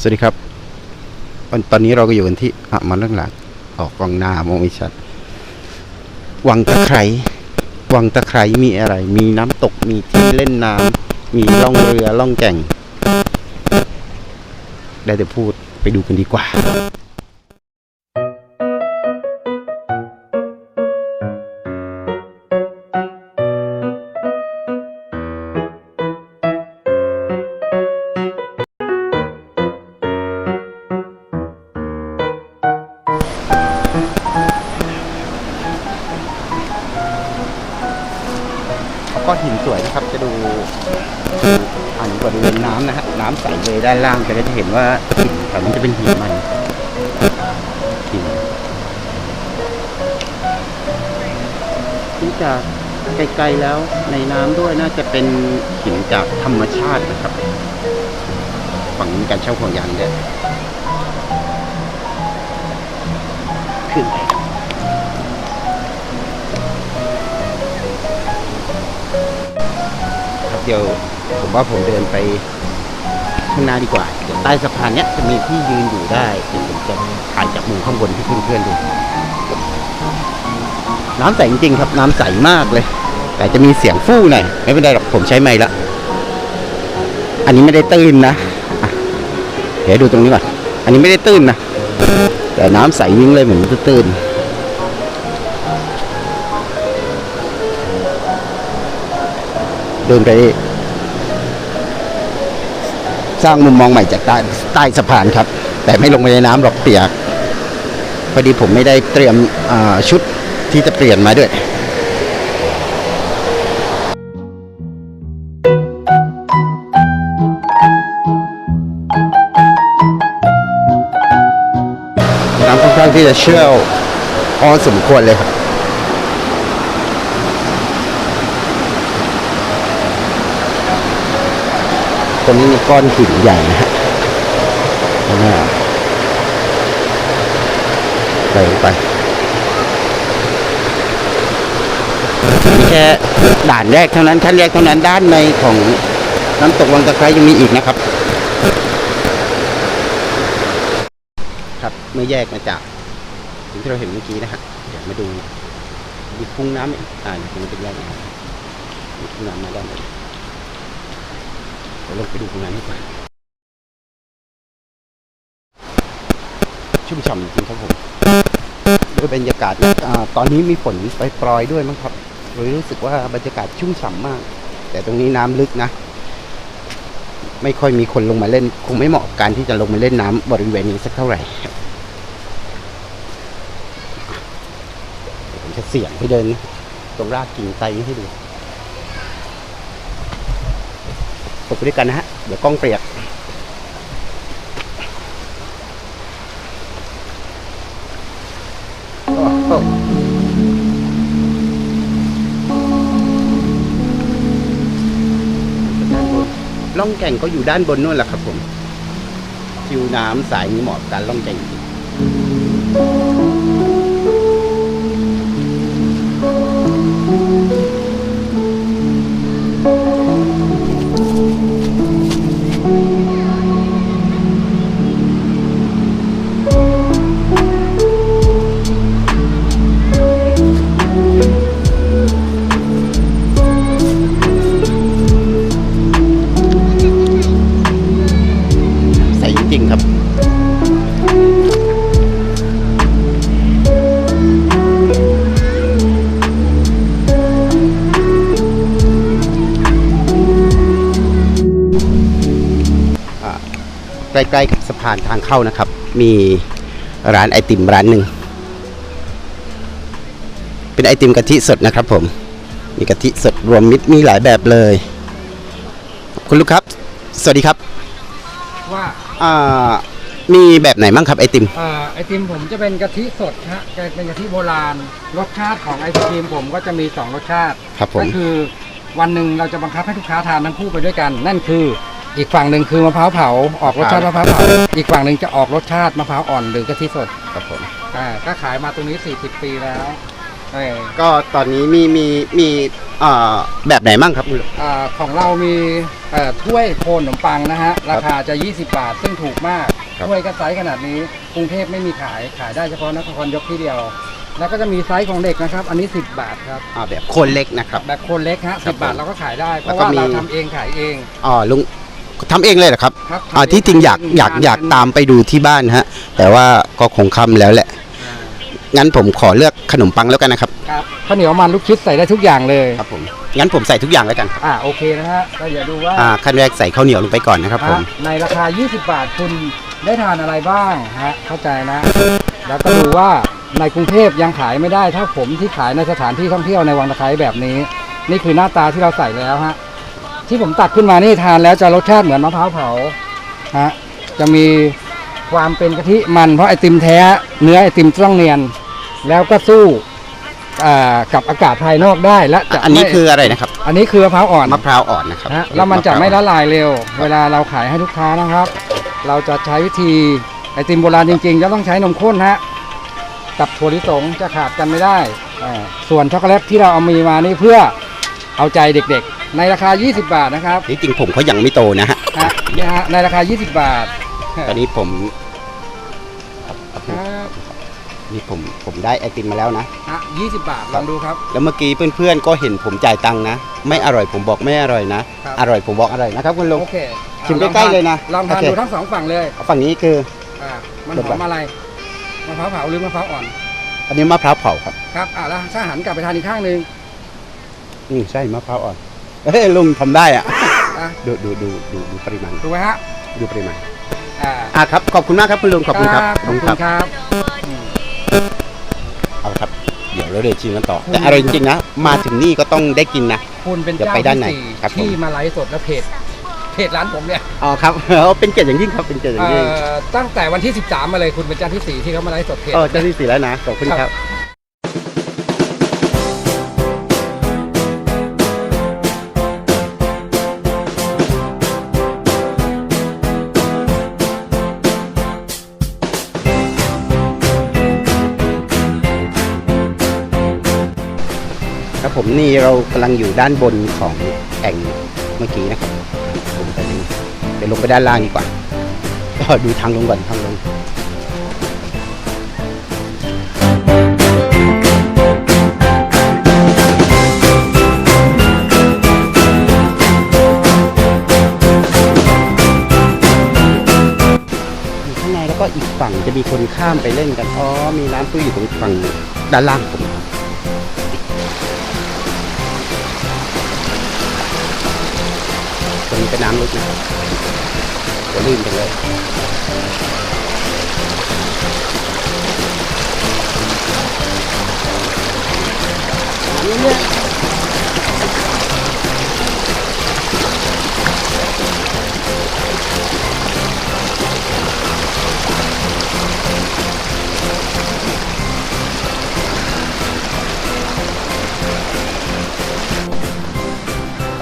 สวัสดีครับ ตอนนี้เราก็อยู่กันที่อะมาเรื่องหลักออกกองหน้ามองไม่ชัด วังตะไคร้วังตะไคร้มีอะไร มีน้ำตกมีที่เล่นน้ำมีล่องเรือล่องแก่ง ได้แต่พูดไปดูกันดีกว่า ก้อนหินสวยนะครับ จะดูอันบริเวณน้ำนะฮะน้ำใสเลยด้านล่างจะได้เห็นว่าหินแถวนี้จะเป็นหินมันหินที่จากไกลๆแล้วในน้ำด้วยน่าจะเป็นหินจากธรรมชาตินะครับฝั่งนี้การเช่าของยางเนี่ยขึ้นครั เดี๋ยวผมว่าผมเดินไปข้างหน้าดีกว่าเดี๋ยวใต้สะพานเนี้ยจะมีที่ยืนอยู่ได้เดี๋ยวผมจะถ่ายจากมุมข้างบนให้เพื่อนๆดูน้ำใสจริงๆครับน้ำใสมากเลย แต่จะมีเสียงฟู่หน่อยไม่เป็นไรหรอกผมใช้ไม้ละ อันนี้ไม่ได้ตื้นนะะเดี๋ยวดูตรงนี้ก่อนอันนี้ไม่ได้ตื้นนะแต่น้ำใสยิ่งเลยเหมือนมันตื้น เดินไปสร้างมุมมองใหม่จากใต้ใต้สะพานครับ แต่ไม่ลงไปในน้ำหรอกเปียกพอดีผมไม่ได้เตรียมชุดที่จะเปลี่ยนมาด้วยน้ำค่อนข้างที่จะเชี่ยวพอสมควรเลยครับ ตรงนี้มีก้อนหินใหญ่นะฮะข้างหน้าไปไปแค่ด่านแรกเท่านั้นขั้นแรกเท่านั้นด้านในของน้ำตกวังตะไคร้ยังมีอีกนะครับ ครับเมื่อแยกมาจากสิ่งที่เราเห็นเมื่อกี้นะฮะเดี๋ยวมาดูมีคุ้งน้ำอีกอ่าตรงนี้เป็นแยกนะครับมีคุ้งน้ำมาด้านใน เดี๋ยวลงไปดูตรงนั้นดีกว่าชุ่มฉ่ำจริงครับผมด้วยบรรยากาศอตอนนี้มีฝนไปปลอยด้วยมั้งครับเลยรู้สึกว่าบรรยากาศชุ่มฉ่ำมาก แต่ตรงนี้น้ำลึกนะ ไม่ค่อยมีคนลงมาเล่น คงไม่เหมาะกับการที่จะลงมาเล่นน้ำบริเวณนี้สักเท่าไหร่ผมจะเสี่ยงให้เดินตรงรากกิ่งไทรให้ดู ตกไปด้วยกันนะฮะ เดี๋ยวกล้องเปียกโอ้โหด้านบล่องแก่งก็อยู่ด้านบนนู่นแหละครับผมคิวน้ำสายนี้เหมาะกับการล่องแก่ง ใกล้ๆกับสะพานทางเข้านะครับ มีร้านไอติมร้านหนึ่ง เป็นไอติมกะทิสดนะครับผม มีกะทิสดรวมมิตรมีหลายแบบเลย คุณลูกครับ สวัสดีครับ ว่าอ่ามีแบบไหนบ้างครับไอติม เอ่อไอติมผมจะเป็นกะทิสดฮะจะเป็นกะทิโบราณ รสชาติของไอศครีมผมก็จะมี 2 รสชาติครับผม ก็คือวันหนึ่งเราจะบังคับให้ลูกค้าทานทั้งคู่ไปด้วยกัน นั่นคือ อีกฝั่งหนึ่งคือมะพร้าวเผาออกรสชาติมะพร้าวเผา อีกฝั่งหนึ่งจะออกรสชาติมะพร้าวอ่อนหรือกะทิสดครับผมอ่าก็ขายมาตรงนี้ 40 ปีแล้วเออก็ตอนนี้มีมีมีเอ่อแบบไหนมั่งครับคุณลุงอ่าของเรามีเอ่อถ้วยโคนขนมปังนะฮะ ราคาจะ 20 บาท ซึ่งถูกมากครับถ้วยก็ไซส์ขนาดนี้กรุงเทพไม่มีขายขายได้เฉพาะนครยกที่เดียว แล้วก็จะมีไซส์ของเด็กนะครับ อันนี้ 10 บาทครับอ่าแบบคนเล็กนะครับ แบบโคนเล็กฮะครับ10บาทเราก็ขายได้ เพแล้วราะก็ว่ามีเราทำเองขายเองอ๋อลุง ทำเองเลยเหรอครับครับอ่าที่จริงอยากอยากอยากตามไปดูที่บ้านฮะ แต่ว่าก็คงค่ำแล้วแหละอ่างั้นผมขอเลือกขนมปังแล้วกันนะครับ ครับข้าวเหนียวมันลูกชิดใส่ได้ทุกอย่างเลย ครับผม งั้นผมใส่ทุกอย่างแล้วกันครับอ่าโอเคนะฮะก็เดี๋ยวดูว่าอ่าขั้นแรกใส่ข้าวเหนียวลงไปก่อนนะครับผม ฮะในราคา 20 บาทคุณได้ทานอะไรบ้างฮะเข้าใจนะ แล้วก็ดูว่าในกรุงเทพยังขายไม่ได้ ถ้าผมที่ขายในสถานที่ท่องเที่ยวในวังตะไคร้แบบนี้ นี่คือหน้าตาที่เราใส่แล้วฮะ ที่ผมตักขึ้นมานี่ทานแล้วจะรสชาติเหมือนมะพร้าวเผาฮะจะมีความเป็นกะทิมันเพราะไอติมแท้เนื้อไอติมต้องเนียน แล้วก็สู้อ่ากับอากาศภายนอกได้และจะอันนี้ไม่คืออะไรนะครับ อันนี้คือมะพร้าวอ่อนมะพร้าวอ่อนนะครับนะแล้วมันจะไม่ละลายเร็ว เวลาเราขายให้ลูกค้านะครับ เราจะใช้วิธีไอติมโบราณจริงๆจะต้องใช้นมข้นฮะกับถั่วลิสงจะขาดกันไม่ได้อ่าส่วนช็อกโกแลตที่เราเอามีมานี่เพื่อเอาใจเด็กๆ ในราคา 20 บาทนะครับที่จริงผมเขายังไม่โตนะฮะฮะเนี่ยฮะในราคา 20 บาทตอนนี้ผมครับครับครับนี่ผมผมได้ไอติมมาแล้วนะ ฮะ20 บาทลองดูครับ แล้วเมื่อกี้เพื่อนๆก็เห็นผมจ่ายตังค์นะ ไม่อร่อยผมบอกไม่อร่อยนะ ครับ อร่อยผมบอกอร่อยนะครับคุณลุง โอเคชิมใกล้ๆเลยนะลองทานโอเค ดูทั้งสองฝั่งเลยฝั่งนี้คือ อ่ามันเดี๋ยวหก่ออน มอะไรมะพร้าวเผาหรือมะพร้าวอ่อนอันนี้มะพร้าวเผาครับ ครับอ่าแล้วถ้าหันกลับไปทานอีกข้างหนึ่งอืมใช่มะพร้าวอ่อน เฮ้ยลุงทำได้อะอะ ดูดูดูดูดูปริมาณถูกไหมฮะดูปริมาณอ่าอะครับขอบคุณมากครับคุณลุงขอบคุณครับขอบคุณครับอืมเอาละครับ เดี๋ยวเราเดินชิมกันต่อ แต่อร่อยจริงๆนะ มาถึงนี่ก็ต้องได้กินนะ คุณเป็นเดี๋ยวเจ้าไปด้านในที่สี่ครับผม ที่มาไลฟ์สดและเพจเพจร้านผมเนี่ยอ๋อครับ เป็นเกียรติอย่างยิ่งครับเป็นเกียรติอย่างเอ่ยิ่งอตั้งแต่วันที่ 13 มาเลยคุณเป็นเจ้าที่สี่ที่เขามาไลฟ์สดเพจ เออเจ้าที่สี่แล้วนะขอบคุณครับ ผมนี่เรากำลังอยู่ด้านบนของแอ่งเมื่อกี้นะครับผมไปลงไปด้านล่างดีกว่าก็ดูทางลงก่อนทางลงอยู่ข้างในแล้วก็อีกฝั่งจะมีคนข้ามไปเล่นกัน อ๋อ มีร้านตู้อยู่ตรงฝั่งด้านล่างผม เป็นน้ำลึกนะจะลื่นไปเลยเร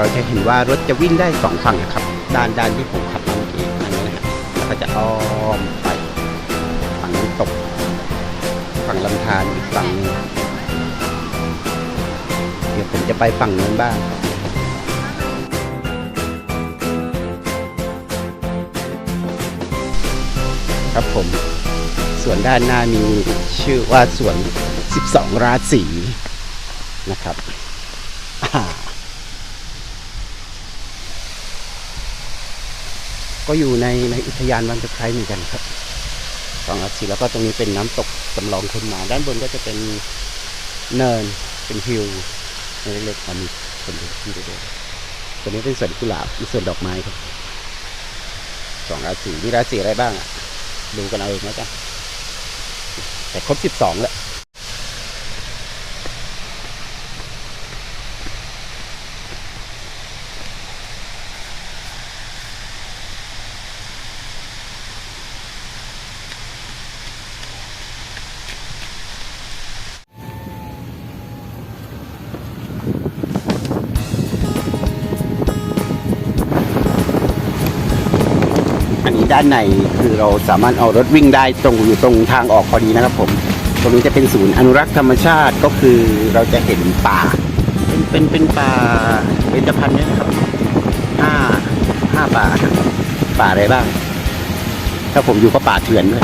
เราจะเห็นว่ารถจะวิ่งได้สองฝั่งนะครับ ด้านด้านที่ผมขับเมื่อกี้อันนี้นะครับแล้วก็จะอ้อมไปฝั่งน้ำตก ฝั่งลำธารอีกฝั่งนึงเดี๋ยวผมจะไปฝั่งนู้นบ้างครับผมส่วนด้านหน้ามีชื่อว่าสวน 12 ราศีนะครับอ่า ก็อยู่ในในอุทยานวังตะไคร้เหมือนกันครับสองอาทิตย์แล้วก็ตรงนี้เป็นน้ำตกจำลองคนมา ด้านบนก็จะเป็นเนินเป็นฮิลเล็กๆมีคนเดินที่เดินตัวนี้เป็นสวนกุหลาบมีสวนดอกไม้ครับสองราศีมีราศีอะไรบ้างอะดูกันเอาเองแล้วกันแต่ครบสิบสองแล้ว ด้านในคือเราสามารถเอารถวิ่งได้ตรงอยู่ตรงทางออกพอดีนะครับผมตรงนี้จะเป็นศูนย์อนุรักษ์ธรรมชาติก็คือเราจะเห็นป่า เป็นเป็นเป็นป่าเบญจพรรณเนี่ยนะครับห้าห้าป่า ป่าอะไรบ้าง ถ้าผมอยู่ก็ป่าเถื่อนด้วย